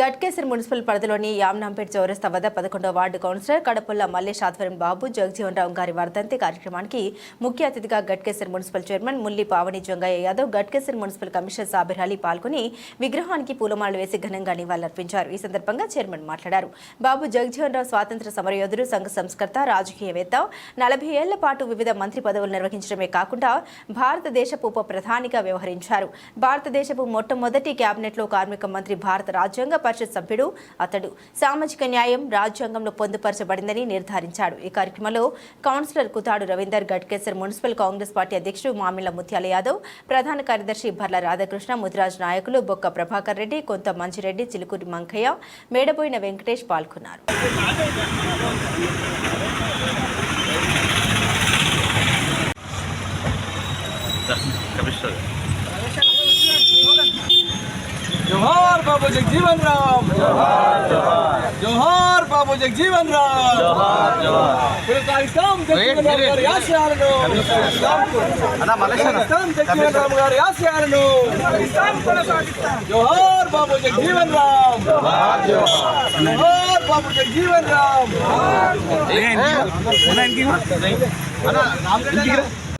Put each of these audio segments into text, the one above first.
Ghatkesar municipal పరిధిలోని యామ్నాంపేట్ చౌరస్తా వద్ద పదకొండో వార్డు కౌన్సిలర్ కడపల్ల మల్లేష్ ఆధ్వర్యం బాబు జగజీవన్ రావు గారి వర్ధంతి కార్యక్రమానికి ముఖ్య అతిథిగా Ghatkesar municipal chairman Mulli Pavani Jongaiah Yadav Ghatkesar municipal commissioner Sabir Ali పాల్గొని విగ్రహానికి పూలమాలలు వేసి ఘనంగా నివాళులర్పించారు. ఈ సందర్భంగా చైర్మన్ మాట్లాడారు. బాబు జగజీవన్ రావు స్వాతంత్ర సమరయోధుడు సంఘ సంస్కర్త రాజకీయవేత్త. నలభై ఏళ్ళ పాటు వివిధ మంత్రి పదవులు నిర్వహించడమే కాకుండా భారతదేశపు ఉప ప్రధానిగా వ్యవహరించారు. భారతదేశపు మొట్టమొదటి కేబినెట్లో కార్మిక మంత్రి భారత రాజ్యాంగ పరిషత్ సభ్యుడు అతడు. సామాజిక న్యాయం రాజ్యాంగంలో పొందుపరచబడిందని నిర్ధారించాడు. ఈ కార్యక్రమంలో councillor Kuthadu Ravinder Ghatkesar municipal Congress party అధ్యక్షుడు మామిళ్ళ ముత్యాల యాదవ్ ప్రధాన కార్యదర్శి భర్ల రాధాకృష్ణ ముదిరాజ్ నాయకులు బొక్క ప్రభాకర్ రెడ్డి కొంత మంచిరెడ్డి చిలుకూరి మంకయ్య మేడబోయిన వెంకటేష్ పాల్గొన్నారు. కమిషనర్ బాబు జగజీవన్ రామ్ జోహార్ బాబు జగజీవన్ రామ్ పులి కాగితం జగజీవన్ రామ్ గారి ఆశయాలను కాగితం జగజీవన్ రామ్ గారి ఆశయాలను జోహార్ బాబు జగజీవన్ రామ్ జోహార్ బాబు జగజీవన్ రామ్ రామ్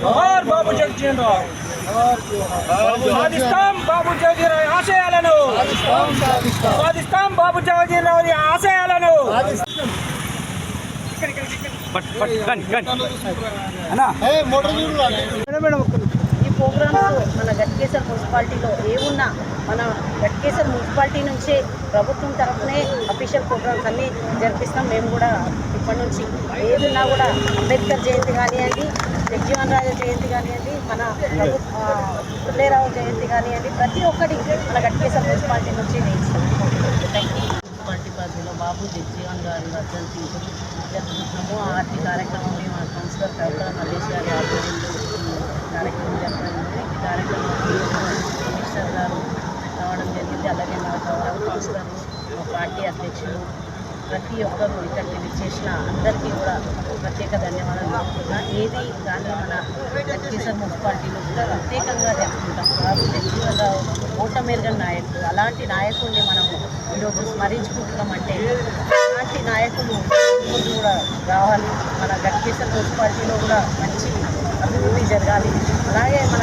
జోహార్ బాబు జగజీవన్ సాధిస్తాం బాబు జగజీవన్ రావు ఆశయాలను సాధిస్తాం బాబు జగజీవన్ రావు ఆశయాలను ఈ ప్రోగ్రామ్స్ మన గట్కేసర్ మున్సిపాలిటీలో ఏమున్నా మన గట్కేసర్ మున్సిపాలిటీ నుంచే ప్రభుత్వం తరఫునే అఫీషియల్ ప్రోగ్రామ్స్ అన్నీ జరిపిస్తాం. మేము కూడా ఇప్పటి నుంచి ఏదున్నా కూడా అంబేద్కర్ జయంతి కానివ్వండి జగ్జీవన్ రాజు జయంతి కానివ్వండి మన పుల్లేరావు జయంతి కానివ్వండి ప్రతి ఒక్కటి మన గట్కేసర్ మున్సిపాలిటీ నుంచి వేయిస్తాం మున్సిపాలిటీ పరిధిలో బాబు జగ్జీవన్ గారి వర్ధంతి జరుపుకుంటున్నాము ఆర్టీ కార్యక్రమం మా కౌన్సిలర్ కవిత మల్లేష్ గారి ఆధ్వర్యంలో ఈ కార్యక్రమం జరపడం ఈ కార్యక్రమానికి మినిస్టర్ గారు రావడం జరిగింది అలాగే మా గౌరవ మా పార్టీ అధ్యక్షులు ప్రతి ఒక్కరూ ఇక్కడికి విచ్చేసిన అందరికీ కూడా ప్రత్యేక ధన్యవాదాలు చెప్తున్నా. ఏది కానీ మన కేసీఆర్ మున్సిపాలిటీలో కూడా ప్రత్యేకంగా చెప్పుకుంటాం. బాబు జగజీవనరావు ఓటమెరుగని నాయకుడు అలాంటి నాయకుడిని మనము ఈరోజు స్మరించుకుంటున్నామంటే అలాంటి నాయకులు ముందు కూడా రావాలి. మన గట్కేసర్ మున్సిపాలిటీలో కూడా మంచి అభివృద్ధి జరగాలి. అలాగే మన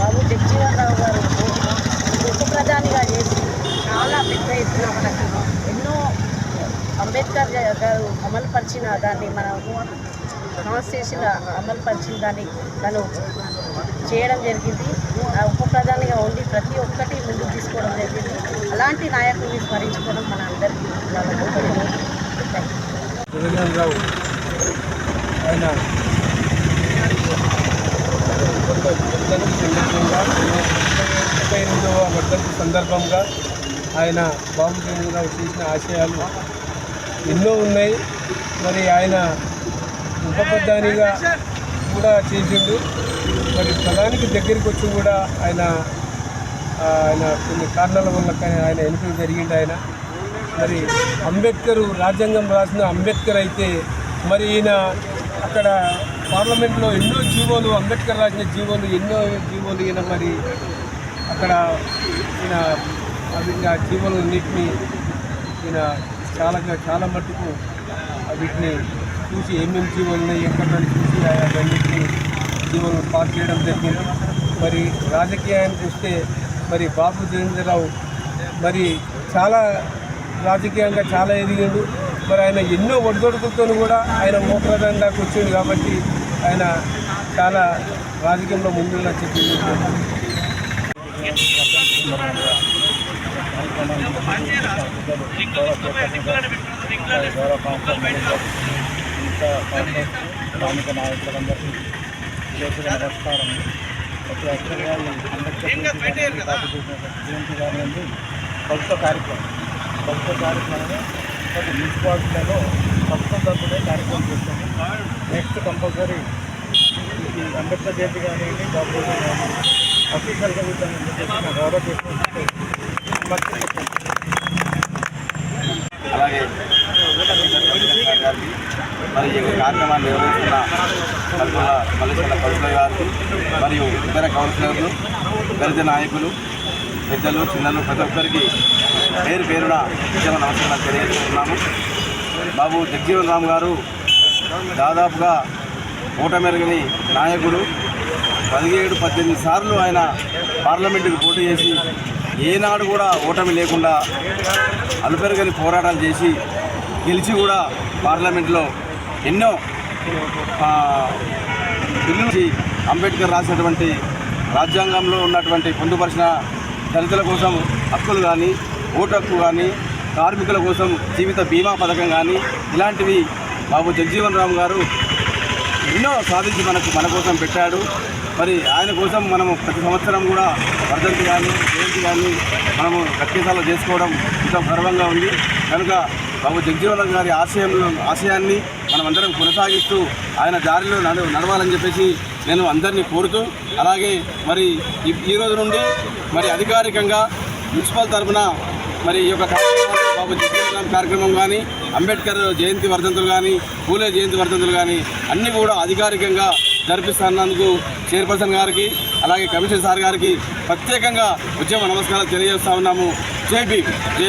బాబు జగ్జీవన్ రావు గారు ఉప ప్రధానిగా చేసి ఎత్తున ఎన్నో అంబేద్కర్ జ- గారు అమలుపరిచిన దాన్ని మన కాన్స్టిట్యూషన్ అమలుపరిచిన దాన్ని తను చేయడం జరిగింది. ఆ ఉప ప్రధానిగా ఉండి ప్రతి ఒక్కటి ముందుకు తీసుకోవడం జరిగింది. అలాంటి నాయకుడిని స్మరించుకోవడం మన అందరికీ రావు ఆయన ముప్పై ఎనిమిదవ వర్ధంతి సందర్భంగా ఆయన బాబు జగన్రావు చేసిన ఆశయాలు ఎన్నో ఉన్నాయి. మరి ఆయన ఉపప్రధానిగా కూడా చేసిండు. మరి ప్రధానికి దగ్గరికి వచ్చి కూడా ఆయన ఆయన కొన్ని కారణాల వల్ల కానీ ఆయన ఎన్నికలు జరిగింది ఆయన. మరి అంబేద్కర్ రాజ్యాంగం రాసిన అంబేద్కర్ అయితే మరి ఈయన అక్కడ పార్లమెంట్లో ఎన్నో జీవోలు అంబేద్కర్ రాసిన జీవోలు ఎన్నో జీవోలు ఈయన మరి అక్కడ ఈయన అవి ఆ జీవులన్నింటినీ ఈయన చాలా చాలా మట్టుకు వీటిని చూసి ఏమేమి జీవులు ఉన్నాయి ఎక్కడ చూసి అవన్నింటినీ జీవోలు పాస్ చేయడం జరిగింది. మరి రాజకీయానికి వస్తే మరి బాబు జయేంద్రరావు మరి చాలా రాజకీయంగా చాలా ఎదిగాడు. మరి ఆయన ఎన్నో ఒడిదొడుకులతో కూడా ఆయన మోప్రదాన్ని దాకా వచ్చింది కాబట్టి ఆయన చాలా రాజకీయంలో ముందున్న చెప్పింది స్థానిక నాయకులందరికీ చేతుల నమస్కారం ప్రతి యాక్చువల్గా ఈ జయంతి కానివ్వండి ప్రభుత్వ కార్యక్రమం ప్రభుత్వ కార్యక్రమం ప్రతి మున్సిపాలిటీలలో ప్రభుత్వం తరఫునే కార్యక్రమం చేస్తాము నెక్స్ట్ కంపల్సరీ ఈ అంబేద్కర్ జయంతి కానివ్వండి బాబు కానీ అఫీషియల్గా వీళ్ళని గౌరవ చేసుకుంటే అలాగే గారికి మరి ఈ కార్యక్రమాన్ని నిర్వహిస్తున్న కల్పన మల్లేశ్వర కౌన్సిలర్ గారికి మరియు ఇతర కౌన్సిలర్లు దళిత నాయకులు పెద్దలు చిన్నలు ప్రతి ఒక్కరికి పేరు పేరున ఉద్యమ నమస్కారం తెలియజేస్తున్నాము. బాబు జగ్జీవన్ రామ్ గారు దాదాపుగా ఓటమెరగని నాయకుడు. పదిహేడు పద్దెనిమిది సార్లు ఆయన పార్లమెంటుకు పోటీ చేసి ఏనాడు కూడా ఓటమి లేకుండా అలుపెరగని పోరాటాలు చేసి గెలిచి కూడా పార్లమెంట్లో ఎన్నో ఆ, అంబేద్కర్ రాసినటువంటి రాజ్యాంగంలో ఉన్నటువంటి పొందుపరిచిన దళితుల కోసం హక్కులు కానీ ఓటు హక్కు కానీ కార్మికుల కోసం జీవిత బీమా పథకం కానీ ఇలాంటివి బాబు జగజీవన్ రామ్ గారు ఎన్నో సాధించి మనకు మన కోసం పెట్టాడు. మరి ఆయన కోసం మనము ప్రతి సంవత్సరం కూడా వర్ధంతి కానీ జయంతి కానీ మనము ప్రత్యేకాలు చేసుకోవడం ఎంతో గర్వంగా ఉంది. కనుక బాబు జగజీవన్ గారి ఆశయంలో ఆశయాన్ని మనమందరం కొనసాగిస్తూ ఆయన దారిలో నడు నడవాలని చెప్పేసి నేను అందరినీ కోరుతూ అలాగే మరి ఈ- ఈ రోజు నుండి మరి అధికారికంగా మున్సిపల్ తరఫున మరి ఈ యొక్క కార్యక్రమాలు బాబు జగన్ కార్యక్రమం కానీ అంబేద్కర్ జయంతి వర్ధంతులు కానీ పూలే జయంతి వర్ధంతులు కానీ అన్నీ కూడా అధికారికంగా జరిపిస్తున్నందుకు చైర్పర్సన్ గారికి అలాగే కమిషనర్ సార్ గారికి ప్రత్యేకంగా ఉద్యమ నమస్కారాలు తెలియజేస్తా ఉన్నాము. జై